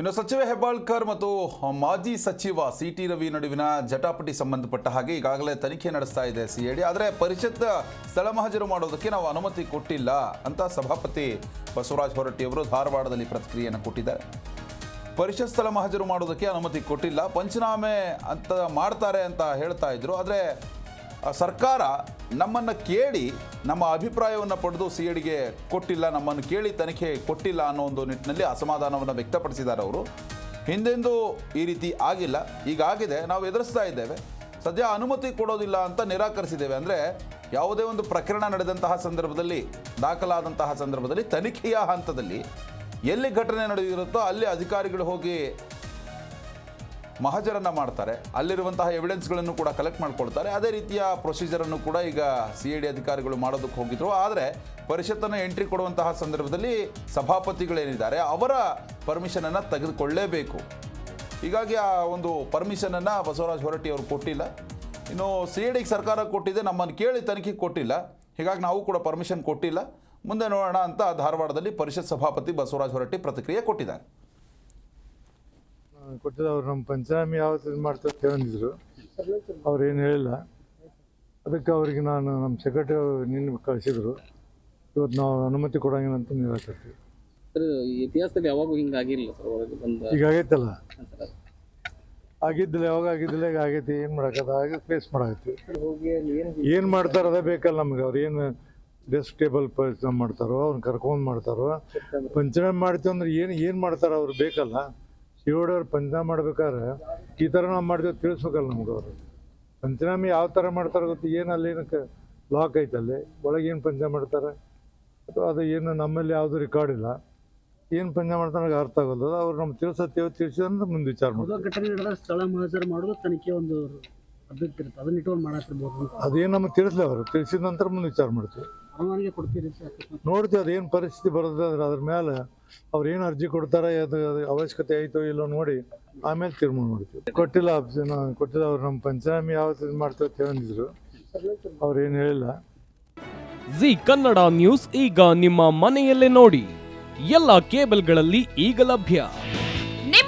ಇನ್ನು ಸಚಿವ ಹೆಬ್ಬಾಳ್ಕರ್ ಮತ್ತು ಮಾಜಿ ಸಚಿವ ಸಿ ಟಿ ರವಿ ನಡುವಿನ ಜಟಾಪಟಿ ಸಂಬಂಧಪಟ್ಟ ಹಾಗೆ ಈಗಾಗಲೇ ತನಿಖೆ ನಡೆಸ್ತಾ ಇದೆ ಸಿಐಡಿ. ಆದರೆ ಪರಿಷತ್ ಸ್ಥಳ ಮಹಜರು ಮಾಡೋದಕ್ಕೆ ನಾವು ಅನುಮತಿ ಕೊಟ್ಟಿಲ್ಲ ಅಂತ ಸಭಾಪತಿ ಬಸವರಾಜ ಹೊರಟ್ಟಿಯವರು ಧಾರವಾಡದಲ್ಲಿ ಪ್ರತಿಕ್ರಿಯೆಯನ್ನು ಕೊಟ್ಟಿದ್ದಾರೆ. ಪರಿಷತ್ ಸ್ಥಳ ಮಹಜರು ಮಾಡೋದಕ್ಕೆ ಅನುಮತಿ ಕೊಟ್ಟಿಲ್ಲ, ಪಂಚನಾಮೆ ಅಂತ ಮಾಡ್ತಾರೆ ಅಂತ ಹೇಳ್ತಾ ಇದ್ರು. ಆದರೆ ಸರ್ಕಾರ ನಮ್ಮನ್ನು ಕೇಳಿ ನಮ್ಮ ಅಭಿಪ್ರಾಯವನ್ನು ಪಡೆದು ಸಿ ಎಡಿಗೆ ಕೊಟ್ಟಿಲ್ಲ, ನಮ್ಮನ್ನು ಕೇಳಿ ತನಿಖೆ ಕೊಟ್ಟಿಲ್ಲ ಅನ್ನೋ ಒಂದು ನಿಟ್ಟಿನಲ್ಲಿ ಅಸಮಾಧಾನವನ್ನು ವ್ಯಕ್ತಪಡಿಸಿದ್ದಾರೆ ಅವರು. ಹಿಂದೆಂದೂ ಈ ರೀತಿ ಆಗಿಲ್ಲ. ಈಗ ಆಗಿದೆ, ನಾವು ಎದುರಿಸ್ತಾ ಇದ್ದೇವೆ. ಸದ್ಯ ಅನುಮತಿ ಕೊಡೋದಿಲ್ಲ ಅಂತ ನಿರಾಕರಿಸಿದ್ದೇವೆ. ಅಂದರೆ ಯಾವುದೇ ಒಂದು ಪ್ರಕರಣ ನಡೆದಂತಹ ಸಂದರ್ಭದಲ್ಲಿ, ದಾಖಲಾದಂತಹ ಸಂದರ್ಭದಲ್ಲಿ, ತನಿಖೆಯ ಹಂತದಲ್ಲಿ ಎಲ್ಲಿ ಘಟನೆ ನಡೆದಿರುತ್ತೋ ಅಲ್ಲಿ ಅಧಿಕಾರಿಗಳು ಹೋಗಿ ಮಹಜರನ್ನು ಮಾಡ್ತಾರೆ. ಅಲ್ಲಿರುವಂತಹ ಎವಿಡೆನ್ಸ್ಗಳನ್ನು ಕೂಡ ಕಲೆಕ್ಟ್ ಮಾಡ್ಕೊಳ್ತಾರೆ. ಅದೇ ರೀತಿಯ ಪ್ರೊಸೀಜರನ್ನು ಕೂಡ ಈಗ ಸಿ ಐ ಡಿ ಅಧಿಕಾರಿಗಳು ಮಾಡೋದಕ್ಕೆ ಹೋಗಿದ್ರು. ಆದರೆ ಪರಿಷತ್ತನ್ನು ಎಂಟ್ರಿ ಕೊಡುವಂತಹ ಸಂದರ್ಭದಲ್ಲಿ ಸಭಾಪತಿಗಳೇನಿದ್ದಾರೆ, ಅವರ ಪರ್ಮಿಷನನ್ನು ತೆಗೆದುಕೊಳ್ಳೇಬೇಕು. ಹೀಗಾಗಿ ಆ ಒಂದು ಪರ್ಮಿಷನನ್ನು ಬಸವರಾಜ ಹೊರಟ್ಟಿ ಅವರು ಕೊಟ್ಟಿಲ್ಲ. ಇನ್ನು ಸಿ ಎ ಡಿಗೆ ಸರ್ಕಾರ ಕೊಟ್ಟಿದೆ, ನಮ್ಮನ್ನು ಕೇಳಿ ತನಿಖೆ ಕೊಟ್ಟಿಲ್ಲ. ಹೀಗಾಗಿ ನಾವು ಕೂಡ ಪರ್ಮಿಷನ್ ಕೊಟ್ಟಿಲ್ಲ. ಮುಂದೆ ನೋಡೋಣ ಅಂತ ಧಾರವಾಡದಲ್ಲಿ ಪರಿಷತ್ ಸಭಾಪತಿ ಬಸವರಾಜ ಹೊರಟ್ಟಿ ಪ್ರತಿಕ್ರಿಯೆ ಕೊಟ್ಟಿದ್ದಾರೆ. ಕೊಟ್ಟಿದ್ದು ಅವ್ರು ನಮ್ಮ ಪಂಚನಾಮಿ ಯಾವತ್ತು ಇದು ಮಾಡ್ತಾರೆ ಕೇಳಿದ್ರು ಹೇಳಿದ್ರು. ಅವ್ರು ಏನು ಹೇಳಿಲ್ಲ. ಅದಕ್ಕೆ ಅವ್ರಿಗೆ ನಾನು ನಮ್ಮ ಸೆಕ್ರೆಟರಿ ನಿನ್ನೆ ಕಳಿಸಿದ್ರು. ಇವತ್ತು ನಾವು ಅನುಮತಿ ಕೊಡೋಂಗಿಲ್ಲ ಅಂತ ನಿರಾಕರ್ತೀವಿ ಇತಿಹಾಸದಲ್ಲಿ ಯಾವಾಗೂ ಹಿಂಗಾಗಿಲ್ಲ ಸರ್ ಒಳಗೆ ಬಂದ ಈಗ ಆಗೈತಲ್ಲ? ಆಗಿದ್ದಿಲ್ಲ ಯಾವಾಗ ಆಗಿದ್ದಿಲ್ಲ ಈಗ ಆಗೈತಿ. ಏನು ಮಾಡಕತ್ತ ಆಗ ಫೇಸ್ ಮಾಡಾಕತ್ತಿ ಹೋಗಿ ಏನು ಏನು ಮಾಡ್ತಾರೋ ಅದೇ ಬೇಕಲ್ಲ ನಮ್ಗೆ. ಅವ್ರು ಏನು ಡೆಸ್ಕ್ ಟೇಬಲ್ ಪರಿಶ್ರಮ ಮಾಡ್ತಾರೋ ಅವ್ರನ್ನ ಕರ್ಕೊಂಡು ಮಾಡ್ತಾರೋ ಪಂಚನಾಮ ಮಾಡ್ತೀವಿ ಅಂದ್ರೆ ಏನು ಏನು ಮಾಡ್ತಾರೋ ಅವ್ರು ಬೇಕಲ್ಲ. ಶಿವೋಡಿ ಅವ್ರು ಪಂಚನಾಮ ಮಾಡ್ಬೇಕಾದ್ರೆ ಈ ಥರ ನಾವು ಮಾಡಿದ್ರೆ ತಿಳಿಸ್ಬೇಕಲ್ಲ ನಮ್ಗೆ ಅವರು. ಪಂಚನಾಮಿ ಯಾವ ಥರ ಮಾಡ್ತಾರೆ ಗೊತ್ತು ಏನು ಅಲ್ಲಿ ಏನಕ್ಕೆ ಲಾಕ್ ಐತಲ್ಲಿ, ಒಳಗೆ ಏನು ಪಂಚ ಮಾಡ್ತಾರೆ? ಅಥವಾ ಅದು ಏನು ನಮ್ಮಲ್ಲಿ ಯಾವುದು ರೆಕಾರ್ಡ್ ಇಲ್ಲ, ಏನು ಪಂಚ ಮಾಡ್ತಾರೆ ಅರ್ಥ ಆಗೋದು ಅವ್ರು ನಮ್ಗೆ ತಿಳಿಸತ್ತೇವೆ ತಿಳಿಸಿದ್ರೆ ಮುಂದೆ ವಿಚಾರ ಮಾಡೋದು ಸ್ಥಳ ಮಾಡೋದು ತನಿಖೆ ಒಂದು ಇರುತ್ತೆ. ಅದನ್ನ ಇಟ್ಕೊಂಡು ಅದೇನು ನಮಗೆ ತಿಳಿಸ್ಲಿ ಅವರು. ತಿಳಿಸಿದ ನಂತರ ಮುಂದೆ ವಿಚಾರ ಮಾಡ್ತೀವಿ. ಪರವಾನಗಿ ಕೊಡ್ತೀರಿ ಸರ್ ನೋಡ್ತೀವಿ ಅದೇನು ಪರಿಸ್ಥಿತಿ ಬರ್ತದೆ ಅಂದ್ರೆ ಅದ್ರ ಮೇಲೆ ಅವ್ರು ಏನು ಅರ್ಜಿ ಕೊಡ್ತಾರೆ ಅದು ಅದು ಅವಶ್ಯಕತೆ ಐತೋ ಇಲ್ಲೋ ನೋಡಿ ಆಮೇಲೆ ತೀರ್ಮಾನ ಮಾಡ್ತೀವಿ. ಕೊಟ್ಟಿಲ್ಲ ಅಬ್ಜನ ಕೊಟ್ಟಿಲ್ಲ ಅವ್ರು ನಮ್ಮ ಪಂಚನಾಮಿ ಯಾವತ್ತು ಇದು ಮಾಡ್ತಾರೆ ಅಂತ ಹೇಳಿದ್ರು. ಅವ್ರು ಏನು ಹೇಳಿಲ್ಲ. ಜಿ ಕನ್ನಡ ನ್ಯೂಸ್ ಈಗ ನಿಮ್ಮ ಮನೆಯಲ್ಲೇ ನೋಡಿ. ಎಲ್ಲ ಕೇಬಲ್ಗಳಲ್ಲಿ ಈಗ ಲಭ್ಯ.